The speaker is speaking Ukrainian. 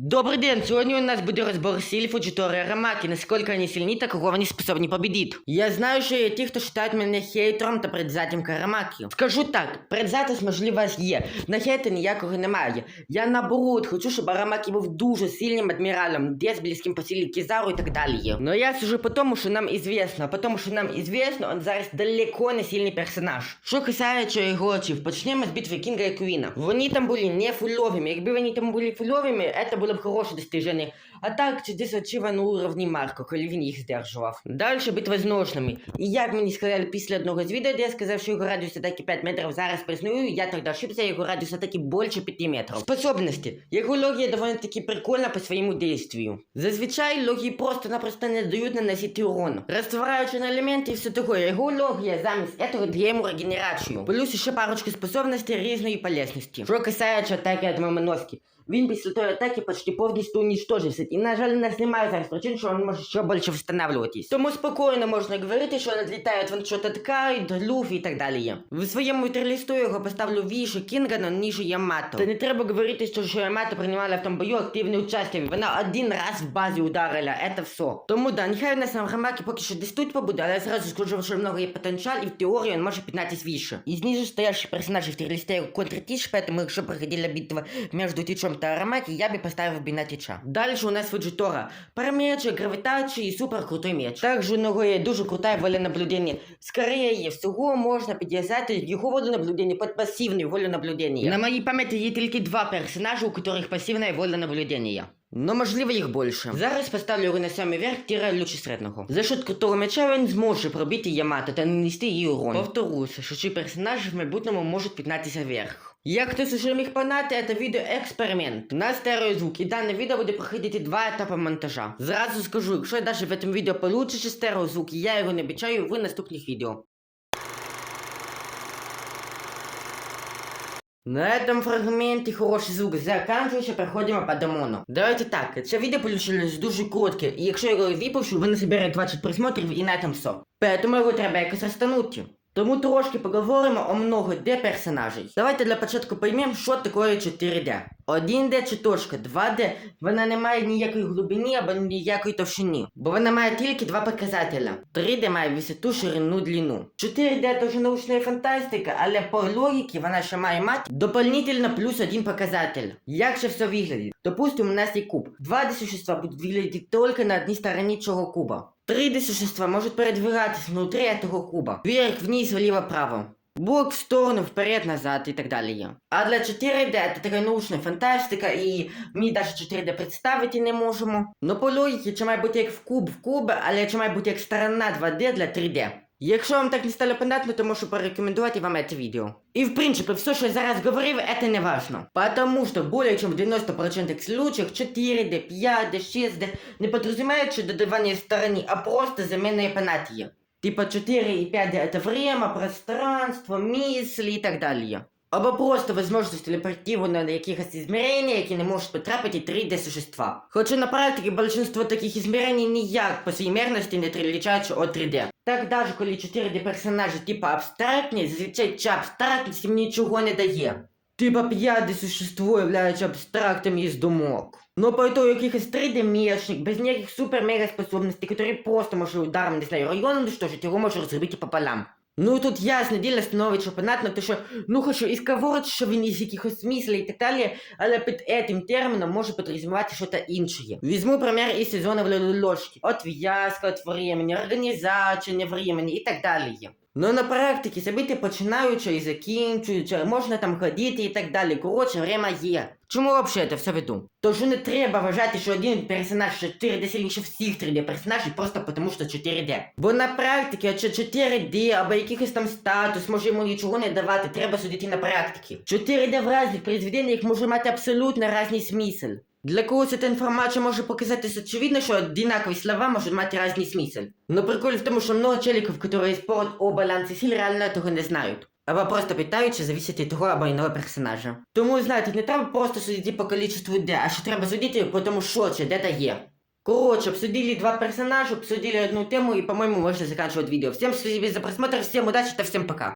Добрый день, сегодня у нас будет разбор сил Фуджитора и Рамаки, насколько они сильны, та кого они способны победить. Я знаю, що є ті, хто вважають мене хейтером та предзатім Карамакі. Скажу так, предзатість можливо є, на хейта ніякого немає. Я наоборот хочу, щоб Арамакі був дуже сильним адміралом, десь близьким по силі Кізару і так далі. Но я сужу по тому, що нам известно, а тому, що нам известно, он зараз далеко не сильний персонаж. Що касається його очів, почнемо з битви Кінга і Куїна. Вони там були не фульовими, якби вони там були фульовими, це було б хороше достиження. А так, чи десь очима на уровні Марко, коли він їх здержував. Далі битва з ножнами. І як мені сказали після одного з відео, де я сказав, що його радіус атаки 5 метрів зараз присную, я тоді ошибся, його радіус атаки більше 5 метрів. Способності. Його логія доволі таки прикольна по своєму действию. Зазвичай логії просто-напросто не дають наносити урон. Розтворяючи на елементи і все таке, його логія замість этого дає йому регенерацію. Плюс ще парочку способностей різної полезності. Що касається атаки від Мамоноски. Він після тої атаки почти повністю уничтожився. І, на жаль, нас немає зараз причин, що він може ще більше встановлюватись. Тому спокійно можна говорити, що надлітає ваншот от Кайд, Люфі і так далі. В своєму терлісту його поставлю вище Кінга, но ніже Ямато. Та не треба говорити, що, що Ямато приймала в тому бою активне участь. Вона один раз в базі ударила, це все. Тому да, нехай у нас на Рамакі поки що десь тут побуде, але я зразу скажу, що много є потенціал, і в теорії він може піднятись вище. Із ниже стоящих персонажів терліста його контртіч, поэтому якщо проходила битва між Тичом та Арамаки, я би поставив би на у нас Фуджитора. Парамеч, гравітації і супер крутой меч. Також у нього є дуже крута воля наблюдення. Скорее всього, можна підв'язати його волю наблюдення під пасивну волю наблюдення. На моїй пам'яті є тільки два персонажі, у яких пасивна воля Но можливо їх більше. Зараз поставлю його на самий верх тіра лючі середнього. За счет крутого меча він зможе пробити Ямато та нанести їй урон. Повторюся, що ці персонажі в майбутньому можуть піднятися вверх. Як хтось уже міг понати, це відео експеримент. У нас стереозвук, і дане відео буде проходити два етапи монтажа. Зразу скажу, якщо навіть в цьому відео получу стереозвук, я його не обіцяю в наступних відео. На этом фрагменте хороший звук заканчивається, переходимо по демону. Давайте так, це відео получилось дуже коротке, і якщо я його випущу, ви не соберете 20 просмотрів і на этом все. Поэтому його треба якось розтягнути. Тому трошки поговоримо о много де персонажей. Давайте для початку поймемо, що таке 4D. 1D чи точка 2D, вона не має ніякої глибини або ніякої товщини, бо вона має тільки два показателя. 3D має висоту, ширину, длину. 4D теж научна фантастика, але по логіці вона ще має мати дополнительно плюс один показатель. Як же все виглядить? Допустим, у нас є куб. Два d существа будуть виглядати тільки на одній стороні цього куба. Три d существа можуть передвигатись внутрі этого куба. Вверх, вниз, вліво-право. Бок в сторону, вперед, назад і так далі. А для 4D це така научна фантастика, і ми навіть 4D представити не можемо. Но по логіці, це має бути як в куб в куб, але це має бути як сторона 2D для 3D. Якщо вам так не стало понятно, то можу порекомендувати вам це відео. І в принципі, все, що я зараз говорив, это не важно. Потому что более чем в 90% случаев 4D, 5D, 6D не подразумевают что додавание стороны, а просто заменные понятия. Типа 4 и 5D это время, пространство, мысли и так далее. Або просто возможність телепортувати на якихось ізмірення, які не можуть потрапити 3D существа. Хоча на практиці більшинство таких ізмірень ніяк по своїй мерності не відрізняються від 3D. Так даже коли 4D персонажі типа абстрактні, зазвичай ця абстрактність їм нічого не дає. Типа п'яте существо являється абстрактом із думок. Но по итогу якихось 3D мешник, без ніяких супер-мега способностей, які просто може ударом, не знаю, району уничтожить, його може розробити пополам. Ну тут ясно діло становить, що понятно, то що, ну хочу і сказати, що він із якихось смислів і так далі, але під этим терміном може підрозумівати щось інше. Візьму пример із сезону ложки. От в'язка, от времени, організація времени і так далі. Ну на практиці события починаються і закінчуються, можна там ходити і так далі. Коротше, время є. Чому взагалі це все веду? Тож не треба вважати, що один персонаж 4D сильніше всіх 3D персонажів просто тому, що 4D. Бо на практиці, чи 4D або якихось там статус може йому нічого не давати, треба судити на практиці. 4D в різних произведеннях може мати абсолютно різний смисл. Для когось ця інформація може показатись очевидно, що одинакові слова можуть мати різний смисл. Но прикол в тому, що много челиків, які спорят о балансі сил, реально того не знають. Або просто питаються зависить від того або іного персонажа. Тому, знаєте, не треба просто судити по количеству де, а що треба судити по тому, що це де-то є. Короче, обсудили два персонажа, обсудили одну тему и, по-моему, можно заканчивать видео. Всем спасибо за просмотр, всем удачи, да всем пока.